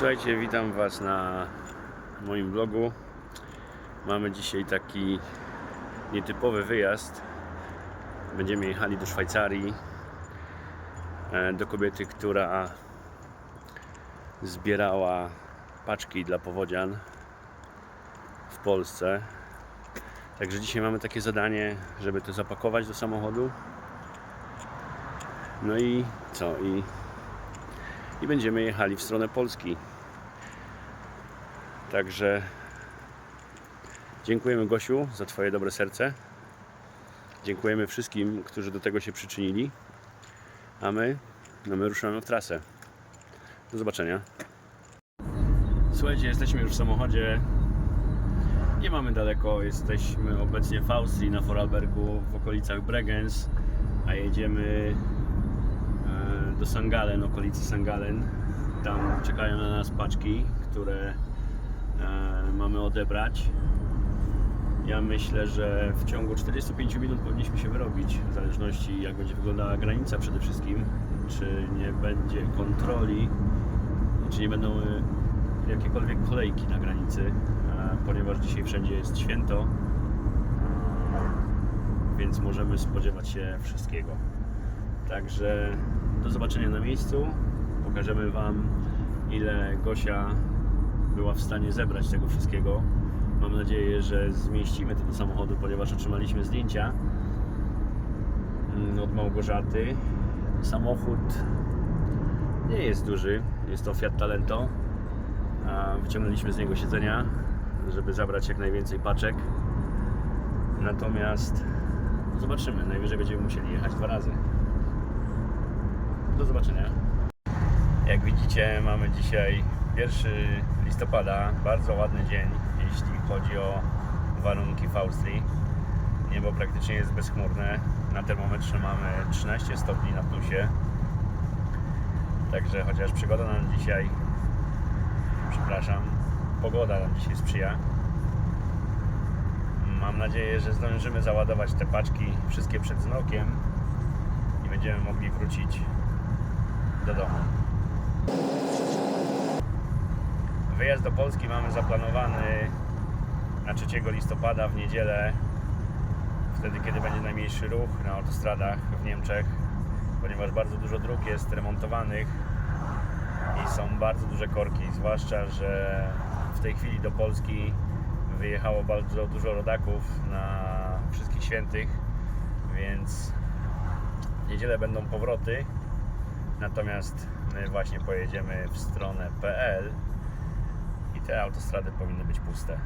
Słuchajcie, witam Was na moim vlogu. Mamy dzisiaj taki nietypowy wyjazd. Będziemy jechali do Szwajcarii e, do kobiety, która zbierała paczki dla powodzian w Polsce. Także dzisiaj mamy takie zadanie, żeby to zapakować do samochodu. No i co? I i będziemy jechali w stronę Polski. Także dziękujemy Gosiu za Twoje dobre serce. Dziękujemy wszystkim, którzy do tego się przyczynili. A my, no my ruszamy w trasę. Do zobaczenia. Słuchajcie, jesteśmy już w samochodzie. Nie mamy daleko, jesteśmy obecnie w Austrii, na Vorarlbergu, w okolicach Bregenz, a jedziemy do Sangalen, okolicy Sangalen. Tam czekają na nas paczki, które e, mamy odebrać. Ja myślę, że w ciągu 45 minut powinniśmy się wyrobić, w zależności jak będzie wyglądała granica przede wszystkim, czy nie będzie kontroli, czy nie będą e, jakiekolwiek kolejki na granicy, ponieważ dzisiaj wszędzie jest święto, więc możemy spodziewać się wszystkiego. Także do zobaczenia na miejscu. Pokażemy Wam, ile Gosia była w stanie zebrać tego wszystkiego. Mam nadzieję, że zmieścimy to do samochodu, ponieważ otrzymaliśmy zdjęcia mm, od Małgorzaty. Samochód nie jest duży, jest to Fiat Talento. Wyciągnęliśmy z niego siedzenia, żeby zabrać jak najwięcej paczek. Natomiast zobaczymy, najwyżej będziemy musieli jechać dwa razy. Do zobaczenia. Jak widzicie, mamy dzisiaj 1 listopada, bardzo ładny dzień, jeśli chodzi o warunki w Austrii. Niebo praktycznie jest bezchmurne. Na termometrze mamy 13 stopni na plusie. Także chociaż przygoda nam dzisiaj, przepraszam, pogoda nam dzisiaj sprzyja. Mam nadzieję, że zdążymy załadować te paczki wszystkie przed zmrokiem i będziemy mogli wrócić do domu. Wyjazd do Polski mamy zaplanowany na 3 listopada w niedzielę, wtedy kiedy będzie najmniejszy ruch na autostradach w Niemczech, ponieważ bardzo dużo dróg jest remontowanych i są bardzo duże korki, zwłaszcza, że w tej chwili do Polski wyjechało bardzo dużo rodaków na wszystkich świętych, więc w niedzielę będą powroty, natomiast my właśnie pojedziemy w stronę PL i te autostrady powinny być puste.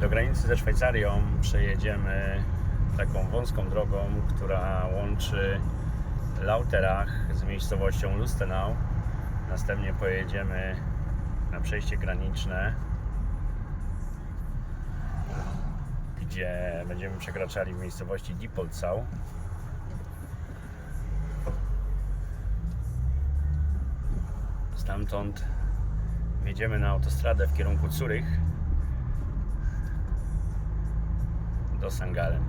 Do granicy ze Szwajcarią przejedziemy taką wąską drogą, która łączy Lauterach z miejscowością Lustenau. Następnie pojedziemy na przejście graniczne, gdzie będziemy przekraczali w miejscowości Diepoldsau. Stamtąd jedziemy na autostradę w kierunku Zurich do Sangalen.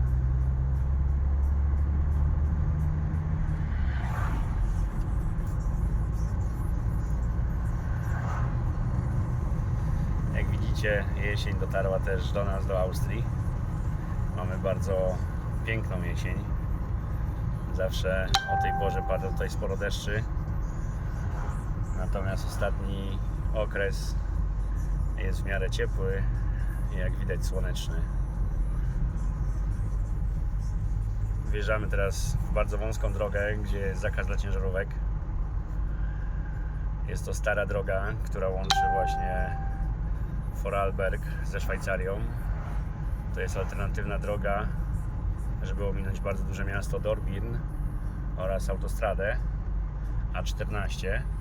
Jak widzicie, jesień dotarła też do nas, do Austrii. Mamy bardzo piękną jesień. Zawsze o tej porze pada tutaj sporo deszczy. Natomiast ostatni okres jest w miarę ciepły i jak widać słoneczny. Wjeżdżamy teraz w bardzo wąską drogę, gdzie jest zakaz dla ciężarówek. Jest to stara droga, która łączy właśnie Vorarlberg ze Szwajcarią. To jest alternatywna droga, żeby ominąć bardzo duże miasto Dorbirn oraz autostradę A14.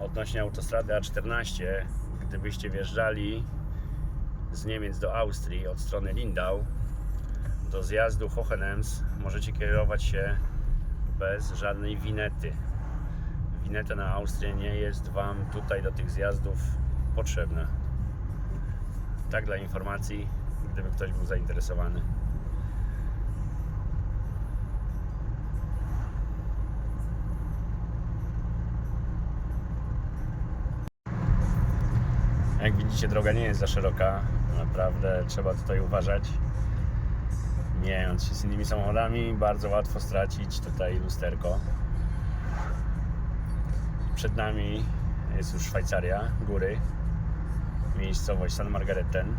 Odnośnie autostrady A14, gdybyście wjeżdżali z Niemiec do Austrii od strony Lindau do zjazdu Hohenems możecie kierować się bez żadnej winety. Wineta na Austrię nie jest Wam tutaj do tych zjazdów potrzebna. Tak dla informacji, gdyby ktoś był zainteresowany. Jak widzicie, droga nie jest za szeroka. Naprawdę trzeba tutaj uważać. Mijając się z innymi samochodami, bardzo łatwo stracić tutaj lusterko. Przed nami jest już Szwajcaria, góry, miejscowość San Margareten,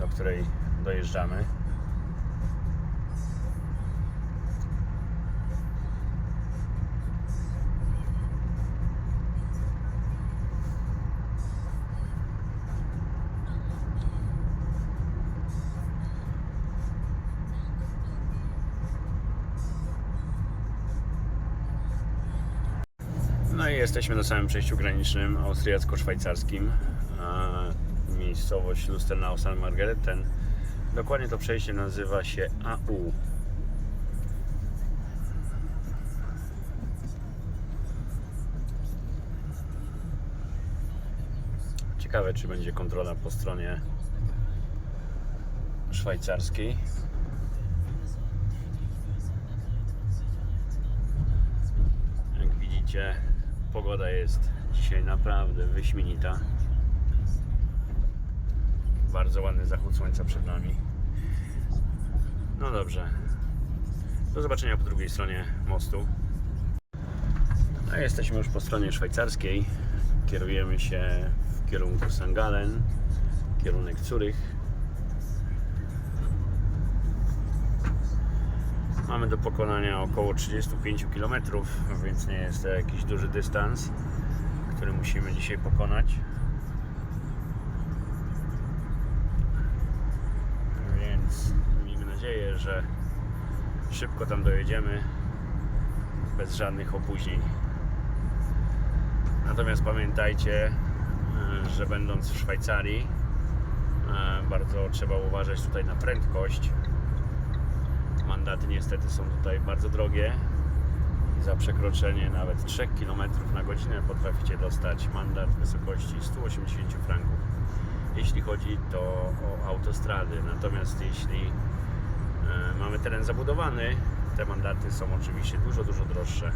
do której dojeżdżamy. Jesteśmy na samym przejściu granicznym austriacko-szwajcarskim. Miejscowość Lusternau San Margareten. Dokładnie to przejście nazywa się AU. Ciekawe, czy będzie kontrola po stronie szwajcarskiej. Jak widzicie, pogoda jest dzisiaj naprawdę wyśmienita. Bardzo ładny zachód słońca przed nami. No dobrze. Do zobaczenia po drugiej stronie mostu. No, jesteśmy już po stronie szwajcarskiej. Kierujemy się w kierunku St. Gallen, kierunek Zurych. Mamy do pokonania około 35 km, więc nie jest to jakiś duży dystans, który musimy dzisiaj pokonać. Więc miejmy nadzieję, że szybko tam dojedziemy bez żadnych opóźnień. Natomiast pamiętajcie, że będąc w Szwajcarii, e, bardzo trzeba uważać tutaj na prędkość. Mandaty niestety są tutaj bardzo drogie. Za przekroczenie nawet 3 km na godzinę potraficie dostać mandat w wysokości 180 franków. Jeśli chodzi to o autostrady. Natomiast jeśli e, mamy teren zabudowany, te mandaty są oczywiście dużo, dużo droższe.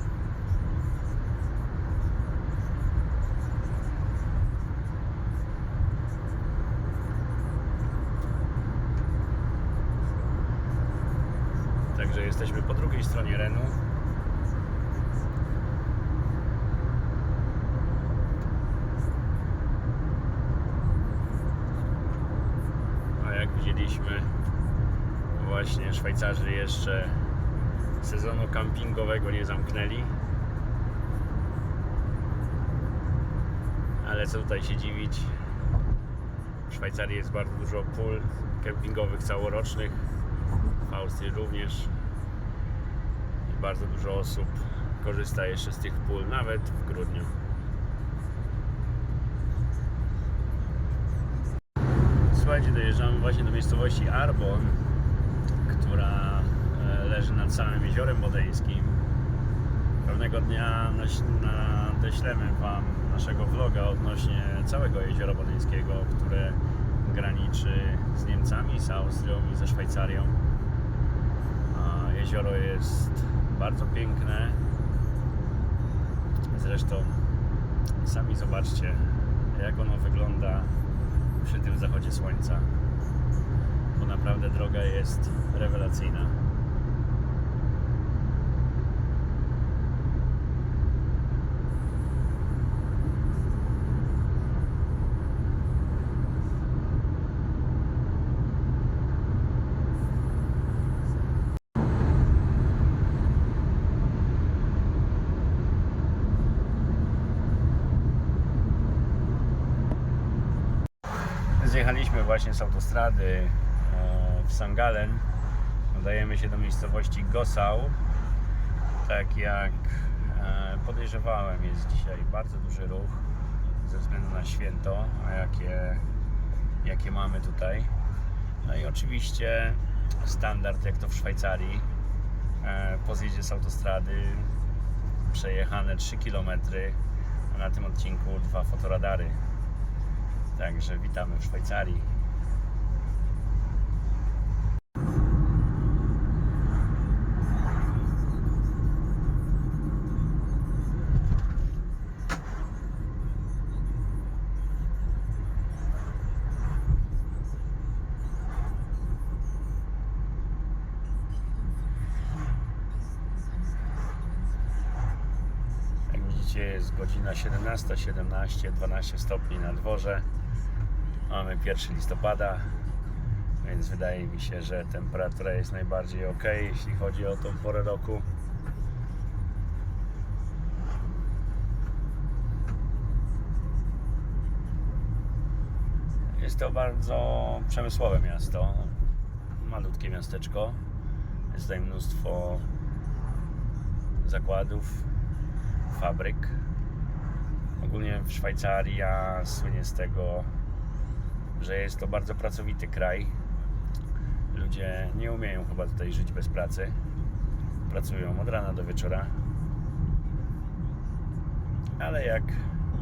Także jesteśmy po drugiej stronie Renu. A jak widzieliśmy, właśnie Szwajcarzy jeszcze sezonu kampingowego nie zamknęli. Ale co tutaj się dziwić? W Szwajcarii jest bardzo dużo pól kempingowych całorocznych. W Austrii również. I bardzo dużo osób korzysta jeszcze z tych pól, nawet w grudniu. Słuchajcie, dojeżdżamy właśnie do miejscowości Arbon, która e, leży nad samym jeziorem bodeńskim. Pewnego dnia nadeślemy Wam naszego vloga odnośnie całego jeziora bodeńskiego, które graniczy z Niemcami, z Austrią i ze Szwajcarią. Jezioro jest bardzo piękne. Zresztą sami zobaczcie, jak ono wygląda przy tym zachodzie słońca. Naprawdę droga jest rewelacyjna. Zjechaliśmy właśnie z autostrady w St. Gallen. Udajemy się do miejscowości Gossau. Tak jak e, podejrzewałem, jest dzisiaj bardzo duży ruch ze względu na święto, a jakie, jakie mamy tutaj. No i oczywiście standard jak to w Szwajcarii. E, Po zjeździe z autostrady przejechane 3 km, a na tym odcinku dwa fotoradary. Także witamy w Szwajcarii. gdzie jest godzina 17, 17, 12 stopni na dworze. Mamy 1 listopada, więc wydaje mi się, że temperatura jest najbardziej ok, jeśli chodzi o tą porę roku. Jest to bardzo przemysłowe miasto, malutkie miasteczko. Jest tutaj mnóstwo zakładów, fabryk. Ogólnie w Szwajcaria słynie z tego, że jest to bardzo pracowity kraj. Ludzie nie umieją chyba tutaj żyć bez pracy. Pracują od rana do wieczora. Ale jak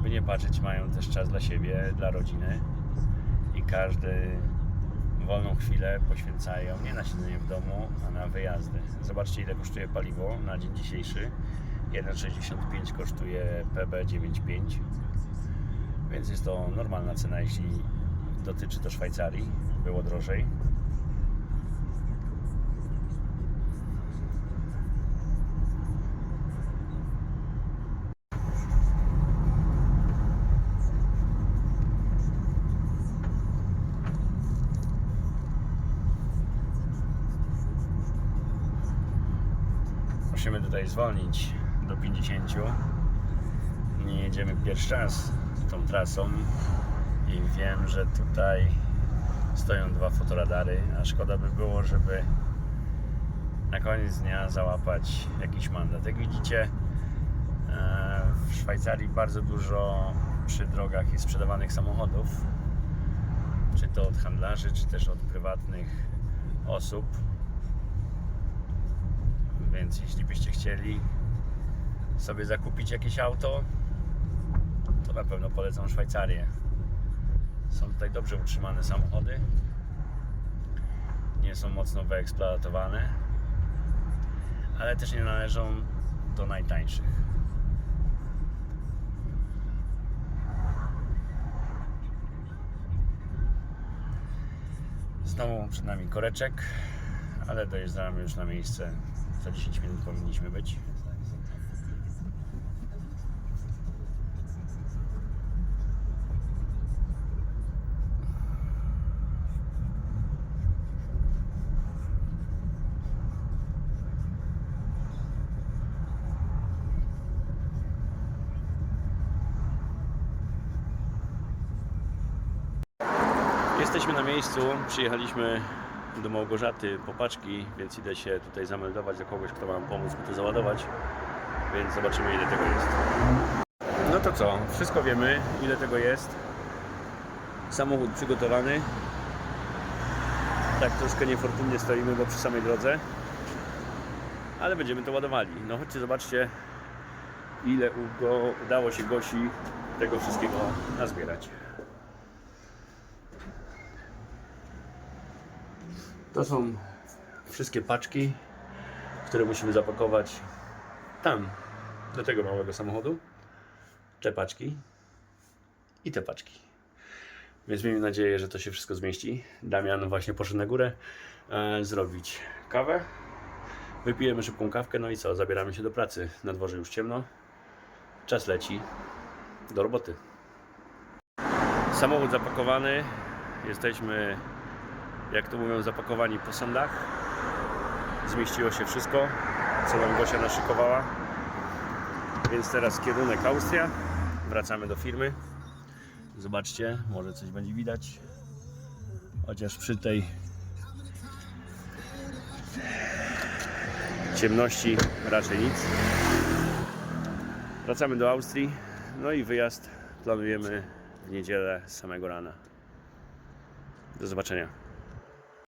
by nie patrzeć, mają też czas dla siebie, dla rodziny i każdy wolną chwilę poświęcają nie na siedzenie w domu, a na wyjazdy. Zobaczcie ile kosztuje paliwo na dzień dzisiejszy. 1,65 kosztuje PB95, więc jest to normalna cena, jeśli dotyczy to Szwajcarii. Było drożej. Musimy tutaj zwolnić do 50. Nie jedziemy pierwszy raz tą trasą i wiem, że tutaj stoją dwa fotoradary, a szkoda by było, żeby na koniec dnia załapać jakiś mandat. Jak widzicie, e, w Szwajcarii bardzo dużo przy drogach jest sprzedawanych samochodów, czy to od handlarzy, czy też od prywatnych osób. Więc jeśli byście chcieli sobie zakupić jakieś auto, to na pewno polecam Szwajcarię. Są tutaj dobrze utrzymane samochody. Nie są mocno wyeksploatowane, ale też nie należą do najtańszych. Znowu przed nami koreczek, ale dojeżdżamy już na miejsce. Za 10 minut powinniśmy być. Jesteśmy na miejscu, przyjechaliśmy do Małgorzaty Popaczki, więc idę się tutaj zameldować do kogoś, kto ma pomóc mi to załadować, więc zobaczymy ile tego jest. No to co, wszystko wiemy, ile tego jest. Samochód przygotowany. Tak troszkę niefortunnie stoimy, bo przy samej drodze. Ale będziemy to ładowali. No chodźcie, zobaczcie ile udało się Gosi tego wszystkiego nazbierać. To są wszystkie paczki, które musimy zapakować tam, do tego małego samochodu. Te paczki i te paczki. Więc miejmy nadzieję, że to się wszystko zmieści. Damian właśnie poszedł na górę e, zrobić kawę. Wypijemy szybką kawkę, no i co? Zabieramy się do pracy. Na dworze już ciemno. Czas leci. Do roboty. Samochód zapakowany. Jesteśmy jak to mówią, zapakowani po sądach. Zmieściło się wszystko, co nam Gosia naszykowała. Więc teraz kierunek Austria. Wracamy do firmy. Zobaczcie, może coś będzie widać. Chociaż przy tej ciemności raczej nic. Wracamy do Austrii. No i wyjazd planujemy w niedzielę samego rana. Do zobaczenia.